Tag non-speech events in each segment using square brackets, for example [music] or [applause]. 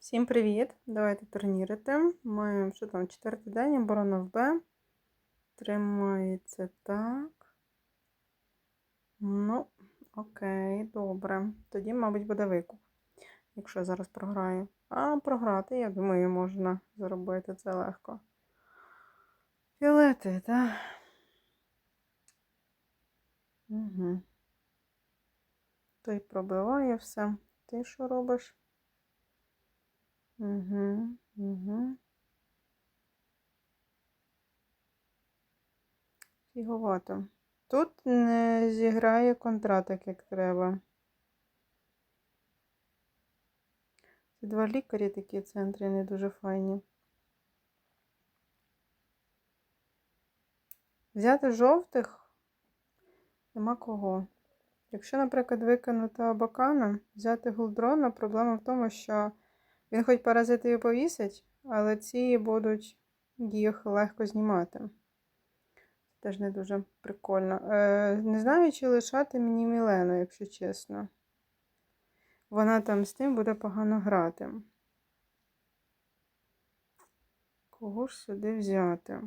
Всім привіт! Давайте турнірити. Ми що там, четвертий день, оборона в Б. Тримається так. Ну, окей, добре. Тоді, мабуть, буде викуп, якщо я зараз програю. А програти, я думаю, можна зробити це легко. Фіолети, так? Угу. Той пробиває все. Ти що робиш? Угу. Фіговато. Тут не зіграє контратак, як треба. Ці два лікарі такі в центрі не дуже файні. Взяти жовтих нема кого. Якщо, наприклад, викинути абакана, взяти гулдрона, проблема в тому, що він хоч паразитів повісить, але ці будуть їх легко знімати. Це теж не дуже прикольно. Е, Не знаю, чи лишати мені Мілену, якщо чесно. Вона там з тим буде погано грати. Кого ж сюди взяти?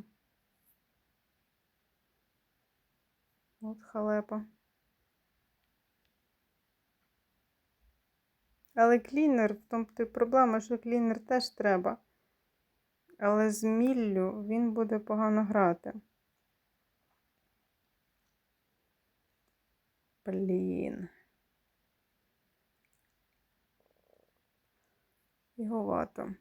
От халепа. Але клінер, в тому -то проблема, що клінер теж треба. Але з міллю він буде погано грати. Блін. Фіговато.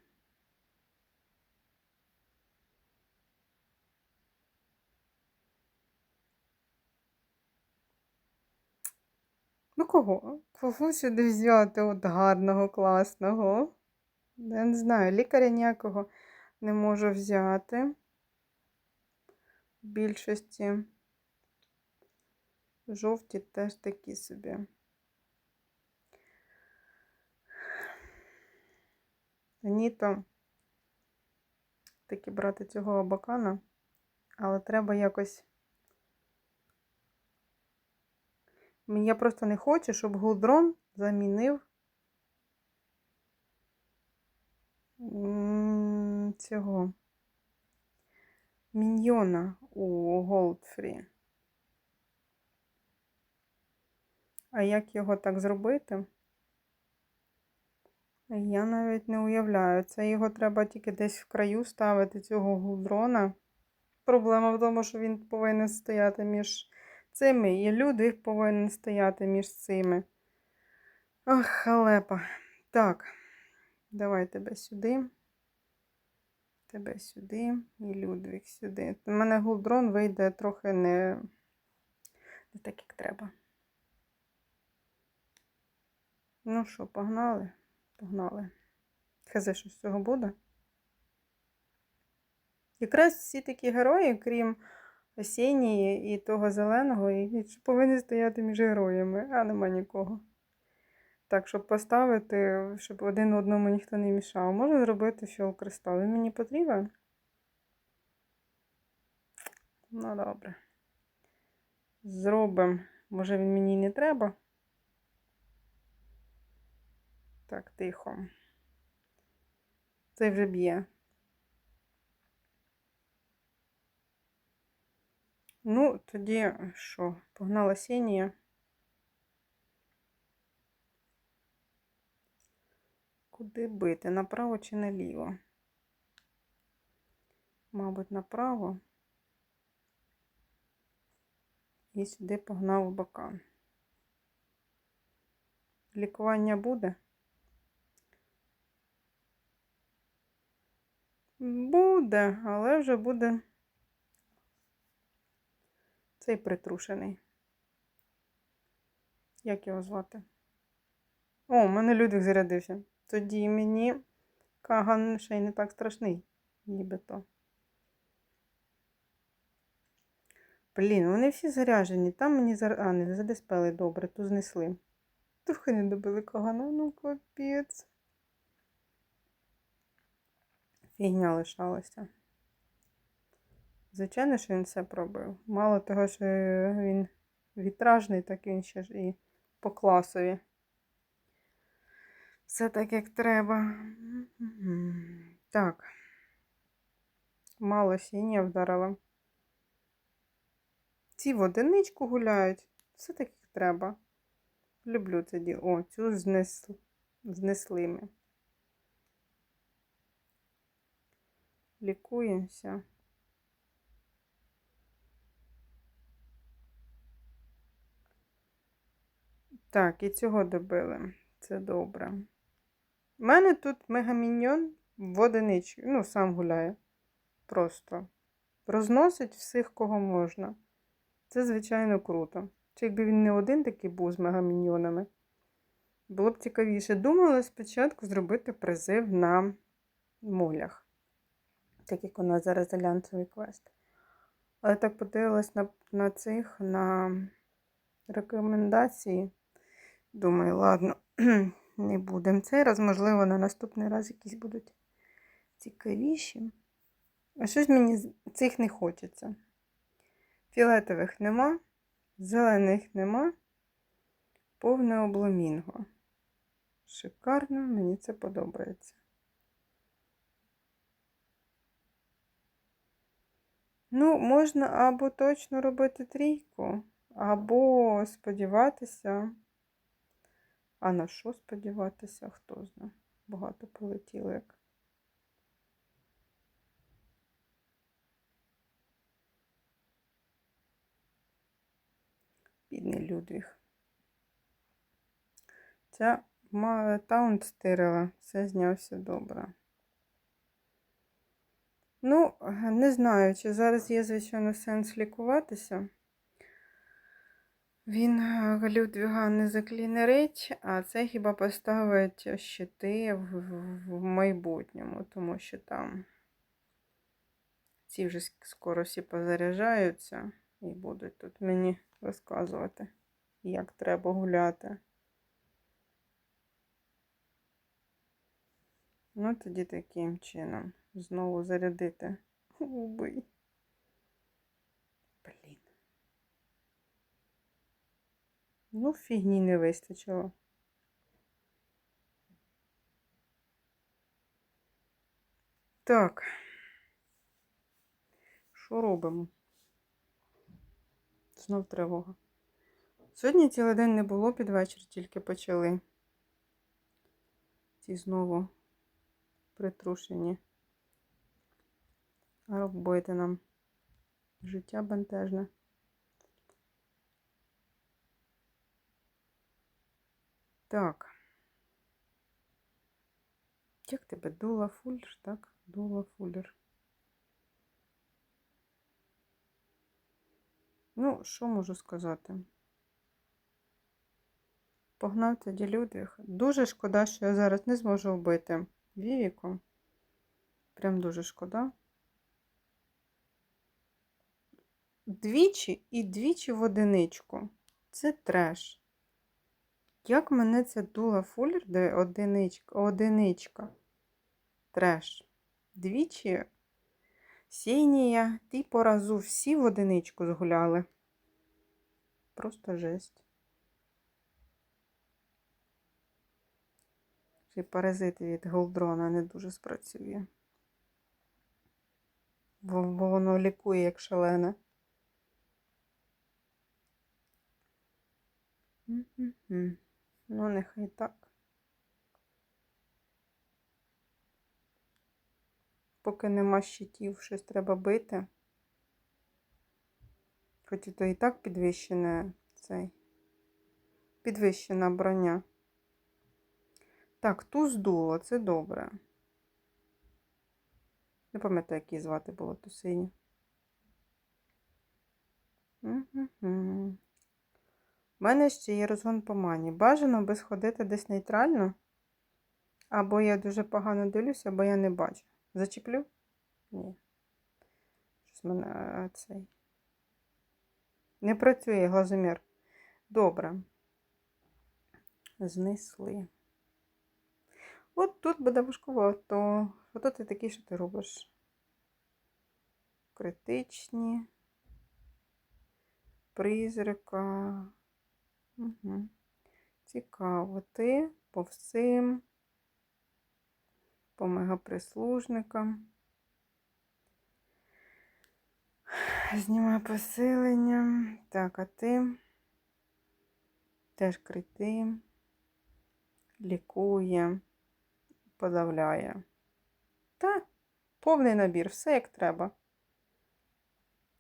Ну кого? Кого сюди взяти от гарного, класного? Я не знаю, лікаря ніякого не можу взяти. В більшості жовті теж такі собі. Ніто таки брати цього абакана, але треба якось. Я просто не хочу, щоб гулдрон замінив цього міньйона у Голдфрі. А як його так зробити? Я навіть не уявляю. Це його треба тільки десь в краю ставити, цього гулдрона. Проблема в тому, що він повинен стояти між цими і Людвіг повинен стояти між цими. Ох, халепа. Так, давай тебе сюди. Тебе сюди і Людвіг сюди. У мене гулдрон вийде трохи не, не так, як треба. Ну що, погнали? Погнали. Хазе, що з цього буде? Якраз всі такі герої, крім осінньої і того зеленого, і повинні стояти між героями, а нема нікого. Так, щоб поставити, щоб один одному ніхто не мішав. Можна зробити фіол. Він мені потрібен? Ну, добре. Зробимо. Може, він мені не треба. Так, тихо. Це вже б'є. Ну, тоді що? Погнала сінія. Куди бити? Направо чи наліво? Мабуть, направо. І сюди погнав бокан. Лікування буде? Буде, але вже буде цей притрушений. Як його звати? О, у мене Людвиг зарядився. Тоді мені Каган ще й не так страшний, нібито. Блін, вони всі заряжені. Там мені зар... А, не задиспели добре, ту знесли. Трохи не добили Кагана, ну капець. Фігня лишалася. Звичайно, що він все пробив. Мало того, що він вітражний, так він ще ж і по класові. Все так, як треба. Так. Мало сіння вдарила. Ці в одиничку гуляють. Все так, як треба. Люблю це діло. О, цю знес... знесли ми. Лікуємося. Так, і цього добили. Це добре. У мене тут мегаміньйон в одиничку. Ну, сам гуляє. Просто. Розносить всіх, кого можна. Це, звичайно, круто. Чи якби він не один такий був з мегаміньйонами, було б цікавіше. Думала спочатку зробити призив на молях. Так як у нас зараз альянсовий квест. Але так подивилась на, на цих на рекомендації. Думаю, ладно, [clears throat] не будемо цей раз, можливо, на наступний раз якісь будуть цікавіші. А щось мені цих не хочеться. Фіолетових нема, зелених нема, повне обломінго. Шикарно, мені це подобається. Ну, можна або точно робити трійку, або сподіватися. А на що сподіватися, хто знає. Багато полетіло як. Бідний Людвіг. Ця таунт стирила, все знявся добре. Ну, не знаю, чи зараз є, звичайно, сенс лікуватися. Він е, Людвіга не заклінерить, а це хіба поставить щити в, в, в майбутньому, тому що там ці вже скоро всі позаряджаються і будуть тут мені розказувати, як треба гуляти. Ну, тоді таким чином знову зарядити. Убий. Блін. Ну, фігні не вистачило. Так. Що робимо? Знов тривога. Сьогодні цілий день не було під вечір, тільки почали. Ці знову притрушені. Робити нам життя бентежне. Так. Як тебе дула фуллер, так? Дула фуллер. Ну, що можу сказати? Погнав тоді Людвіг. Дуже шкода, що я зараз не зможу вбити Вівіку. Прям дуже шкода. Двічі і двічі в одиничку. Це треш. Як мене це дула фуллер, де одиничка, одиничка. Треш. Двічі сінія, ти по разу всі в одиничку згуляли. Просто жесть. Ще паразит від голдрона не дуже спрацює. Бо, воно лікує як шалене. М-м-м. Ну, нехай так. Поки нема щитів, щось треба бити. Хоч і то і так підвищене цей. Підвищена броня. Так, ту здуло, це добре. Не пам'ятаю, як її звати було ту синю. У мене ще є розгон по мані. Бажано би сходити десь нейтрально. Або я дуже погано дивлюся, або я не бачу. Зачіплю? Ні. Щось мене е, цей. Не працює глазомір. Добре. Знесли. От тут буде важкувато. Ото ти такий, що ти робиш. Критичні. Призрака. Угу. Цікаво. Ти по всім. по мегаприслужникам. Знімаю посилення. Так, а ти теж крити, лікує, подавляє. Та, повний набір, все як треба.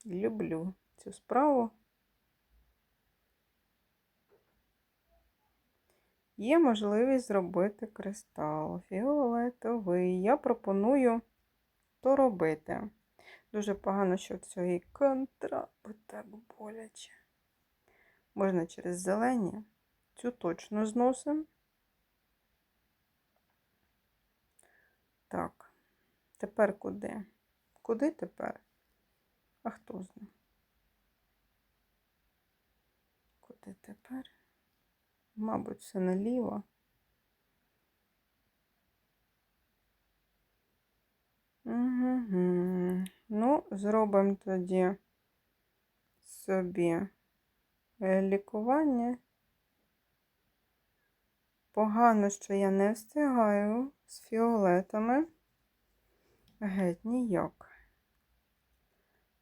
Люблю цю справу. Є можливість зробити кристал фіолетовий. Я пропоную то робити. Дуже погано, що цієї контрапи так боляче. Можна через зелені. Цю точно зносимо. Так, тепер куди? Куди тепер? А хто знає? Куди тепер? Мабуть, все наліво. Угу. Ну, зробимо тоді собі е, лікування. Погано, що я не встигаю з фіолетами. Геть ніяк.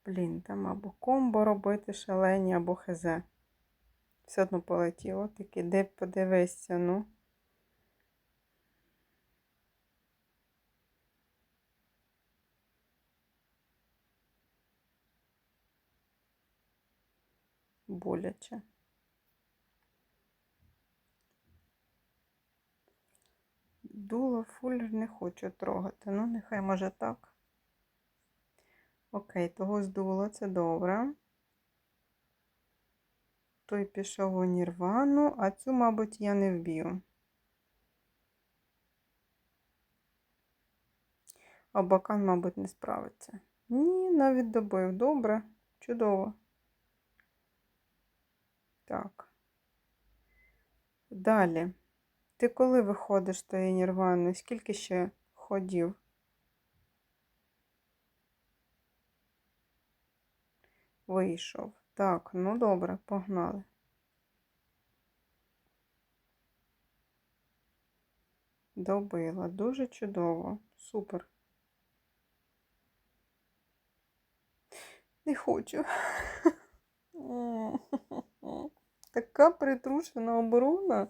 Блін, там або комбо робити шалені, або хезе. Все одно полетіло. Таки, де подивися, ну. Боляче. Дуло фуллер не хочу трогати. Ну, нехай може так. Окей, того здуло, це добре. Той пішов у нірвану, а цю, мабуть, я не вб'ю. А бакан, мабуть, не справиться. Ні, навіть добив. Добре, чудово. Так. Далі. Ти коли виходиш з тої нірвани? Скільки ще ходів? Вийшов. Так, ну добре, погнали. Добила. Дуже чудово. Супер. Не хочу. [laughs] Така притрушена оборона.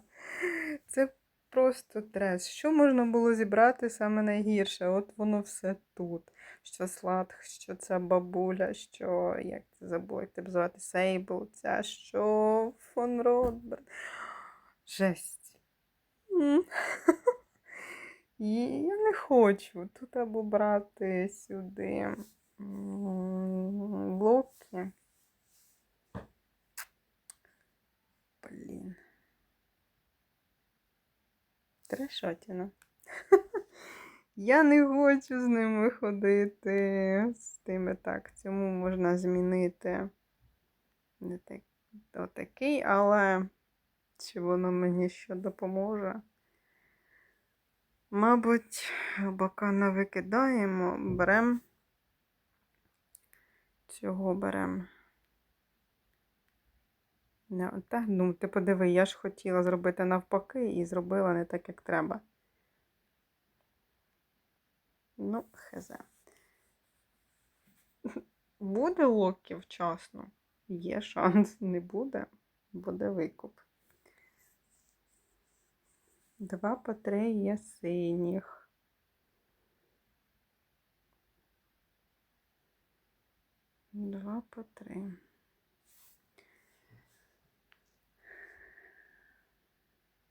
Це просто трес. Що можна було зібрати саме найгірше? От воно все тут. Що Слад, що ця бабуля, що, як це забула, як тебе звати Сейбл, ця, що фон Ротберн. Жесть. [laughs] І я не хочу тут або брати сюди блоки. Блін. Трешотіна. [laughs] Я не хочу з ними ходити. З тими так. Цьому можна змінити не так, отакий, але чи воно мені що допоможе? Мабуть, бакана викидаємо, беремо. Цього беремо. Ну, ти подиви, я ж хотіла зробити навпаки і зробила не так, як треба. Ну, хз. Буде локі вчасно. Є шанс, не буде, буде викуп. Два по три є синіх. Два по три.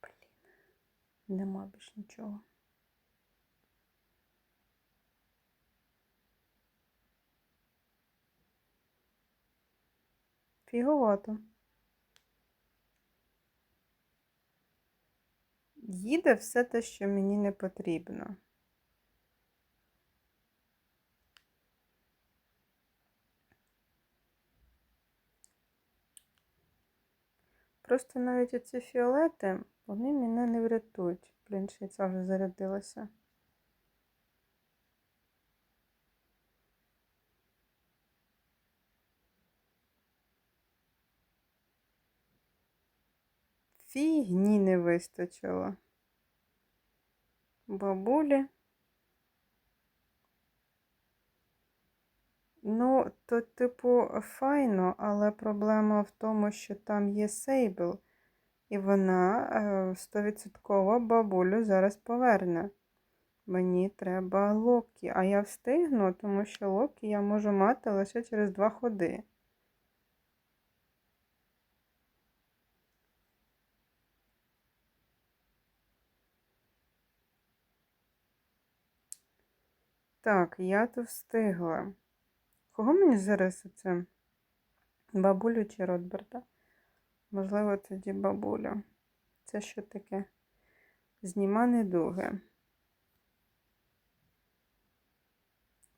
Блін, нема більш нічого. Фіговато. Їде все те, що мені не потрібно. Просто навіть оці фіолети, вони мене не врятують. Блін, ще ця вже зарядилася. Фігні не вистачило. Бабулі. Ну, то, типу, файно, але проблема в тому, що там є сейбл, і вона е, 100% бабулю зараз поверне. Мені треба локі, а я встигну, тому що локі я можу мати лише через два ходи. Так, я то встигла. Кого мені зараз оце? Бабулю чи Ротберта? Можливо, тоді бабуля. Це що таке? Зніма недуги.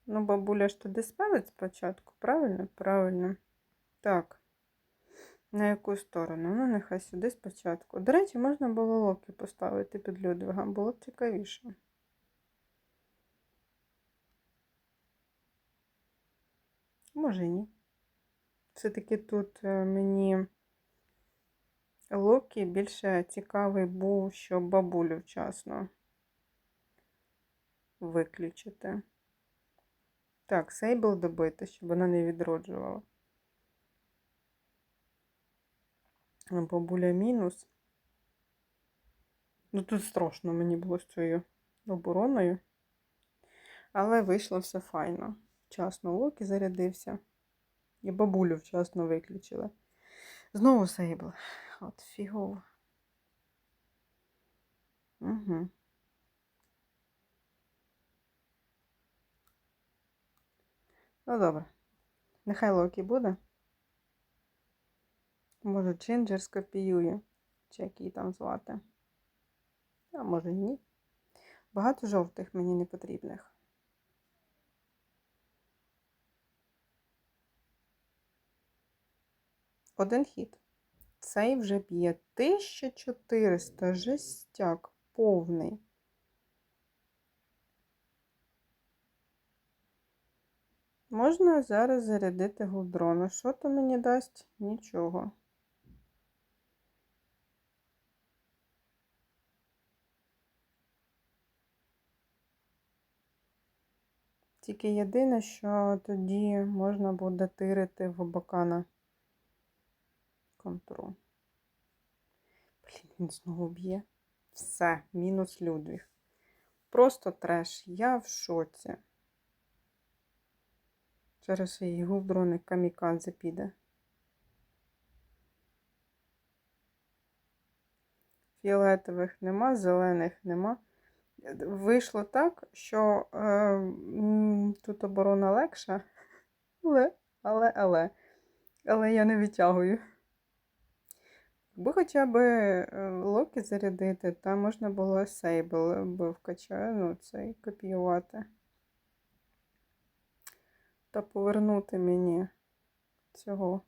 Ну, бабуля ж туди спалить спочатку, правильно? Правильно. Так. На яку сторону? Ну, нехай сюди спочатку. До речі, можна було локи поставити під Людвига, було б цікавіше. Може, ні. Все-таки тут е, мені Локі більше цікавий був, щоб бабулю вчасно виключити. Так, Сейбл добити, щоб вона не відроджувала. Бабуля мінус. Ну, тут страшно мені було з цією обороною. Але вийшло все файно. Вчасно Локі зарядився. І бабулю вчасно виключили. Знову Сейбл. От фігово. Угу. Ну, добре. Нехай Локі буде. Може, Джинджер скопіює, чи як її там звати. А може ні. Багато жовтих мені не потрібних. Один хід. Цей вже б'є 1400 жестяк повний. Можна зараз зарядити гудрона. Що то мені дасть? Нічого. Тільки єдине, що тоді можна буде тирити в бокана контру. Блін, він знову б'є. Все, мінус Людвіг. Просто треш. Я в шоці. Через її гудрони камікадзе піде. Фіолетових нема, зелених нема. Вийшло так, що е, тут оборона легша, але, але, але, але я не відтягую. Якби хоча б е, Локі зарядити, там можна було сейбл би вкачати, ну, цей копіювати. Та повернути мені цього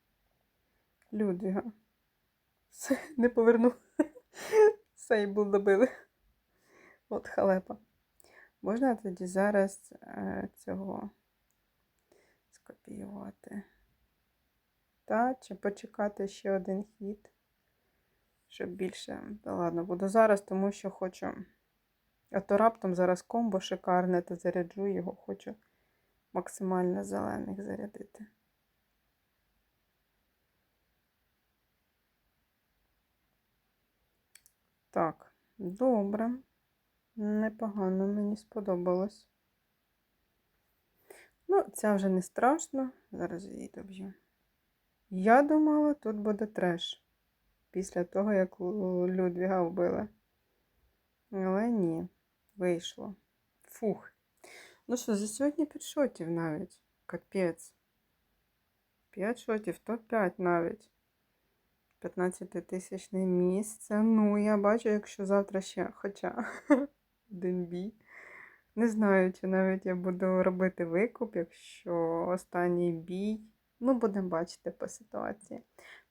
Людвіга. Не поверну. Сейбл добили. От халепа. Можна тоді зараз е, цього скопіювати. Та, чи почекати ще один хід, щоб більше. Та ладно, буду зараз, тому що хочу. А то раптом зараз комбо шикарне, то заряджу його, хочу максимально зелених зарядити. Так, добре. Непогано мені сподобалось. Ну, це вже не страшно. Зараз її доб'ю. Я думала, тут буде треш. Після того, як Людвіга вбили. Але ні, вийшло. Фух. Ну що, за сьогодні 5 шотів навіть. Капець. 5 шотів, то 5 навіть. 15 тисячне місце. Ну, я бачу, якщо завтра ще хоча [laughs] один бій. Не знаю, чи навіть я буду робити викуп, якщо останній бій. Ну, будемо бачити по ситуації.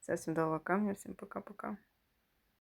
Це всім дала камня, всім пока-пока.